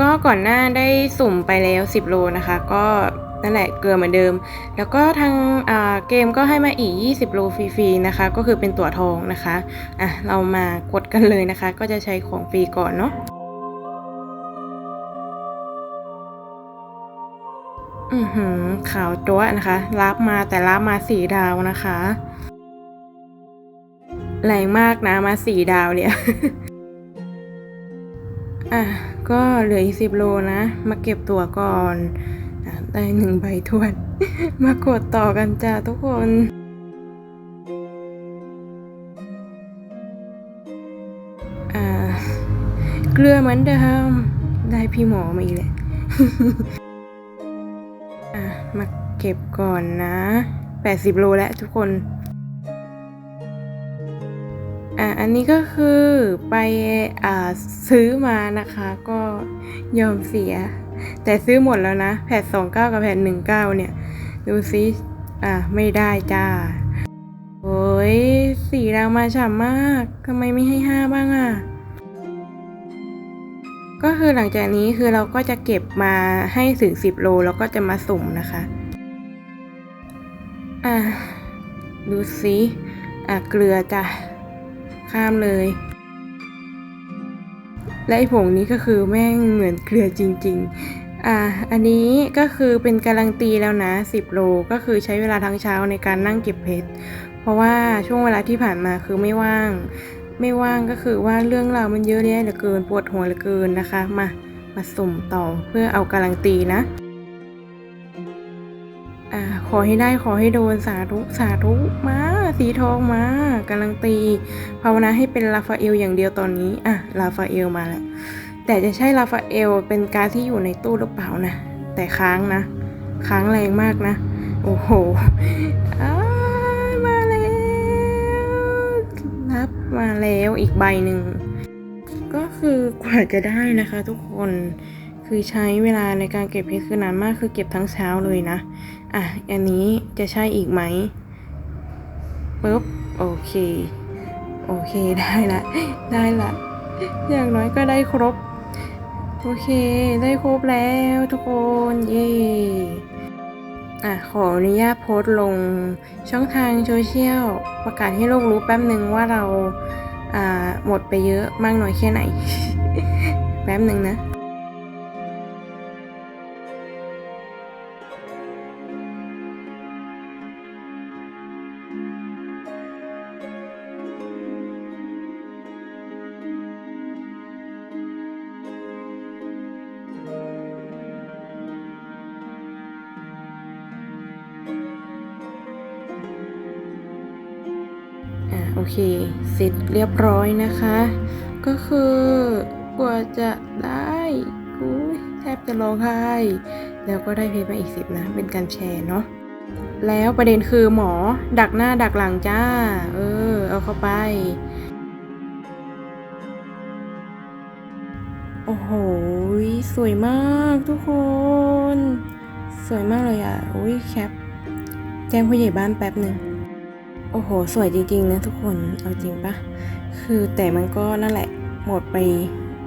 ก็ก่อนหน้าได้สุ่มไปแล้ว 10 โลนะคะ ก็นั่นแหละเกลือเหมือนเดิม แล้วก็ทางเกมก็ให้มาอีก 20 โลฟรีๆนะคะ ก็คือเป็นตั๋วทองนะคะอะเรามากดกันเลยนะคะ ก็จะใช้ของฟรีก่อนเนาะอือหือขาวจั๊วนะคะ รับมาแต่รับมาสีดาวนะคะแรงมากนะมาสีดาวเนี่ย อะ ก็เหลืออีกสิบโลนะ มาเก็บตัวก่อนอได้หนึ่งใบทวน มากดต่อกันจ้าทุกคนอ่าเกลือเหมือนเดิม ได้พี่หมอมาอีกแหละอะ มาเก็บก่อนนะ 80 โลแล้วทุกคน อะอันนี้ก็คือไปอ่าซื้อมานะคะ ก็ยอมเสีย แต่ซื้อหมดแล้วนะ แผ่น29 กับแผ่น19 เนี่ย ดูซิอะไม่ได้จ้า โอ้ยสีดาวมาฉ่ำมากทำไมไม่ให้ 5 บ้างอะก็คือหลังจากนี้คือเราก็จะเก็บมาให้ถึง 10 โลแล้วก็จะมาสุ่มนะคะ อะดูซิอะเกลือจ้ะ ข้ามเลย และไอผงนี้ก็คือแม่งเหมือนเกลือจริง ๆ อะอันนี้ก็คือเป็นการันตีแล้วนะ 10 โล ก็คือใช้เวลาทั้งเช้าในการนั่งเก็บเพชร เพราะว่าช่วงเวลาที่ผ่านมาคือไม่ว่าง ไม่ว่างก็คือว่าเรื่องราวมันเยอะแยะเหลือเกิน ปวดหัวเหลือเกินนะคะ มา มาสุ่มต่อเพื่อเอาการันตีนะ อ่าขอให้ได้ขอให้โดนสาธุสาธุมาสีทองมาการันตี ภาวนาให้เป็นลาฟาเอลอย่างเดียวตอนนี้ อะลาฟาเอลมาแล้ว แต่จะใช่ลาฟาเอลเป็นการที่อยู่ในตู้หรือเปล่านะ แต่ค้างนะ ค้างแรงมากนะ โอ้โหามาแล้วรับมาแล้วอีกใบหนึ่ง ก็คือกว่าจะได้นะคะทุกคน คือใช้เวลาในการเก็บเพชรคือนานมากคือเก็บทั้งเช้าเลยนะ อะ อันนี้จะใช่อีกไหมปุ๊บ โอเค โอเคได้ละ ได้ละ อย่างน้อยก็ได้ครบ โอเค ได้ครบแล้วทุกคน เย่อะ ขออนุญาตโพสต์ลงช่องทางโซเชียลประกาศให้โลกรู้แป๊บหนึ่งว่าเราอ่าหมดไปเยอะมากน้อยแค่ไหน แป๊บหนึ่งนะ อะโอเคเสร็จเรียบร้อยนะคะ ก็คือกว่าจะได้อุ้ยแทบจะร้องไห้แล้วก็ได้เพจมาอีกสิบนะ เป็นการแชร์เนาะแล้วประเด็นคือหมอดักหน้าดักหลังจ้า เออ เอาเข้าไป โอ้โห สวยมากทุกคน สวยมากเลยอะ อุ้ยแคป แจ้งผู้ใหญ่บ้านแป๊บหนึ่ง โอ้โห สวยจริงๆนะทุกคน เอาจริงปะ คือแต่มันก็นั่นแหละ หมดไป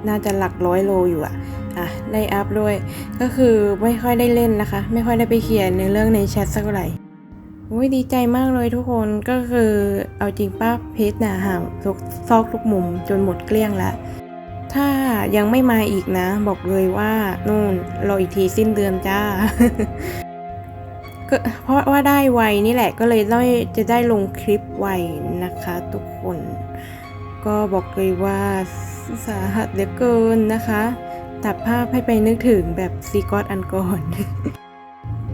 น่าจะหลักร้อยโลอยู่อะอะ ได้อัพด้วย ก็คือไม่ค่อยได้เล่นนะคะ ไม่ค่อยได้ไปเขียนในเรื่องในแชทสักไหร่โอ้ยดีใจมากเลยทุกคนก็คือเอาจริงป้าเพจน่ะห่างทุกซอกทุกมุมจนหมดเกลี้ยงแล้วถ้ายังไม่มาอีกนะ บอกเลยว่านู่นรออีกทีสิ้นเดือนจ้า ก็เพราะว่าได้ไวนี่แหละก็เลยได้จะได้ลงคลิปไวนะคะทุกคน ก็บอกเลยว่าสาหัสเหลือเกินนะคะตัดภาพให้ไปนึกถึงแบบซีกอตอันก่อน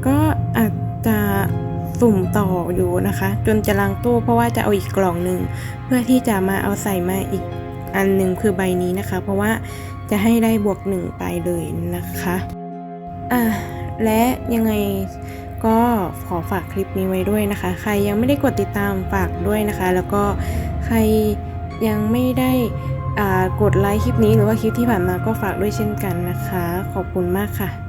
ก็อาจจะสุ่มต่ออยู่นะคะ จนจะล้างตู้เพราะว่าจะเอาอีกกล่องหนึ่งเพื่อที่จะมาเอาใส่มาอีกอันหนึ่งคือใบนี้นะคะ เพราะว่าจะให้ได้บวกหนึ่งไปเลยนะคะอะและยังไง ก็ขอฝากคลิปนี้ไว้ด้วยนะคะ ใครยังไม่ได้กดติดตามฝากด้วยนะคะ แล้วก็ใครยังไม่ได้กดไลค์คลิปนี้หรือว่าคลิปที่ผ่านมาก็ฝากด้วยเช่นกันนะคะ ขอบคุณมากค่ะ